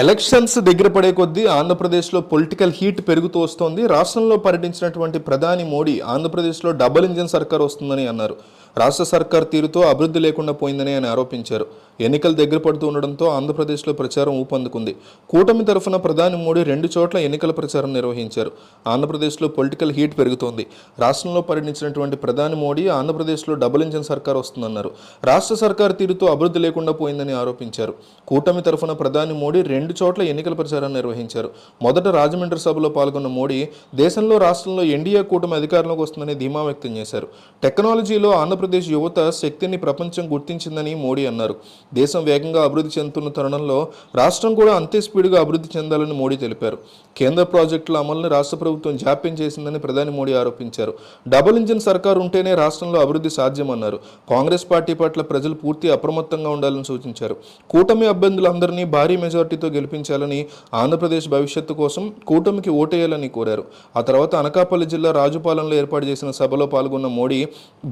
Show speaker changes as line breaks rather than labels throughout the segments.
Elections దగ్గర పడే కొద్దీ ఆంధ్రప్రదేశ్లో పొలిటికల్ హీట్ పెరుగుతూ వస్తోంది. రాష్ట్రంలో పర్యటించినటువంటి ప్రధాని మోడీ ఆంధ్రప్రదేశ్లో డబుల్ ఇంజిన్ సర్కార్ వస్తుందని అన్నారు. రాష్ట్ర సర్కార్ తీరుతో అభివృద్ధి లేకుండా పోయిందని ఆయన ఆరోపించారు. ఎన్నికలు దగ్గర పడుతూ ఉండడంతో ఆంధ్రప్రదేశ్లో ప్రచారం ఊపందుకుంది. కూటమి తరఫున ప్రధాని మోడీ రెండు చోట్ల ఎన్నికల ప్రచారం నిర్వహించారు. ఆంధ్రప్రదేశ్లో పొలిటికల్ హీట్ పెరుగుతోంది. రాష్ట్రంలో పర్యటించినటువంటి ప్రధాని మోడీ ఆంధ్రప్రదేశ్లో డబుల్ ఇంజిన్ సర్కార్ వస్తుందన్నారు. రాష్ట్ర సర్కార్ తీరుతో అభివృద్ధి లేకుండా పోయిందని ఆరోపించారు. కూటమి తరఫున ప్రధాని మోడీ రెండు రెండు చోట్ల ఎన్నికల ప్రచారాన్ని నిర్వహించారు. మొదట రాజమండ్రి సభలో పాల్గొన్న మోడీ దేశంలో రాష్ట్రంలో ఎన్డీఏ కూటమి అధికారంలోకి వస్తుందని ధీమా వ్యక్తం చేశారు. టెక్నాలజీలో ఆంధ్రప్రదేశ్ యువత శక్తిని ప్రపంచం గుర్తించిందని మోడీ అన్నారు. దేశం వేగంగా అభివృద్ధి చెందుతున్న తరుణంలో రాష్ట్రం కూడా అంతే స్పీడ్గా అభివృద్ధి చెందాలని మోడీ తెలిపారు. కేంద్ర ప్రాజెక్టుల అమలును రాష్ట్ర ప్రభుత్వం జాప్యం చేసిందని ప్రధాని మోడీ ఆరోపించారు. డబుల్ ఇంజిన్ సర్కారు ఉంటేనే రాష్ట్రంలో అభివృద్ధి సాధ్యమన్నారు. కాంగ్రెస్ పార్టీ పట్ల ప్రజలు పూర్తి అప్రమత్తంగా ఉండాలని సూచించారు. కూటమి అభ్యర్థులందరినీ భారీ మెజార్టీతో గెలిపించాలని ఆంధ్రప్రదేశ్ భవిష్యత్తు కోసం కూటమికి ఓటేయాలని కోరారు. ఆ తర్వాత అనకాపల్లి జిల్లా రాజుపాలెంలో ఏర్పాటు చేసిన సభలో పాల్గొన్న మోడీ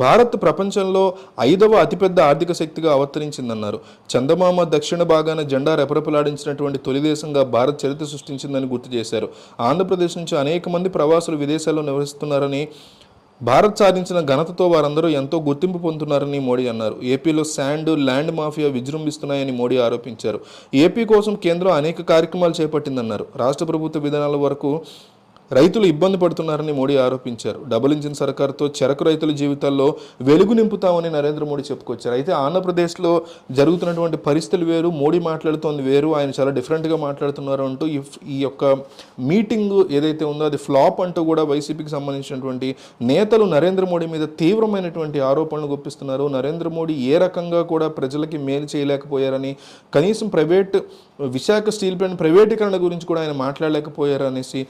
భారత్ ప్రపంచంలో ఐదవ అతిపెద్ద ఆర్థిక శక్తిగా అవతరించిందన్నారు. చందమామ దక్షిణ భాగాన జెండా రెపరెపలాడించినటువంటి తొలి దేశంగా భారత్ చరిత్ర సృష్టించిందని గుర్తు చేశారు. ఆంధ్రప్రదేశ్ నుంచి అనేక మంది ప్రవాసులు విదేశాల్లో నివసిస్తున్నారని భారత్ సాధించిన ఘనతతో వారందరూ ఎంతో గుర్తింపు పొందుతున్నారని మోడీ అన్నారు. ఏపీలో శాండ్ ల్యాండ్ మాఫియా విజృంభిస్తున్నాయని మోడీ ఆరోపించారు. ఏపీ కోసం కేంద్రం అనేక కార్యక్రమాలు చేపట్టిందన్నారు. రాష్ట్ర ప్రభుత్వ విధానాల వరకు రైతులు ఇబ్బంది పడుతున్నారని మోడీ ఆరోపించారు. డబుల్ ఇంజిన్ సర్కార్తో చెరకు రైతుల జీవితాల్లో వెలుగు నింపుతామని నరేంద్ర మోడీ చెప్పుకొచ్చారు. అయితే ఆంధ్రప్రదేశ్లో జరుగుతున్నటువంటి పరిస్థితులు వేరు మోడీ మాట్లాడుతోంది వేరు ఆయన చాలా డిఫరెంట్గా మాట్లాడుతున్నారు అంటూ ఈ ఈ యొక్క మీటింగ్ ఏదైతే ఉందో అది ఫ్లాప్ అంటూ కూడా వైసీపీకి సంబంధించినటువంటి నేతలు నరేంద్ర మోడీ మీద తీవ్రమైనటువంటి ఆరోపణలు గుప్పిస్తున్నారు. నరేంద్ర మోడీ ఏ రకంగా కూడా ప్రజలకి మేలు చేయలేకపోయారని కనీసం ప్రైవేట్ విశాఖ స్టీల్ ప్లాంట్ ప్రైవేటీకరణ గురించి కూడా ఆయన మాట్లాడలేకపోయారు అనేసి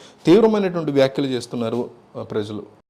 తీవ్రమైనటువంటి వ్యాఖ్యలు చేస్తున్నారు ప్రజలు.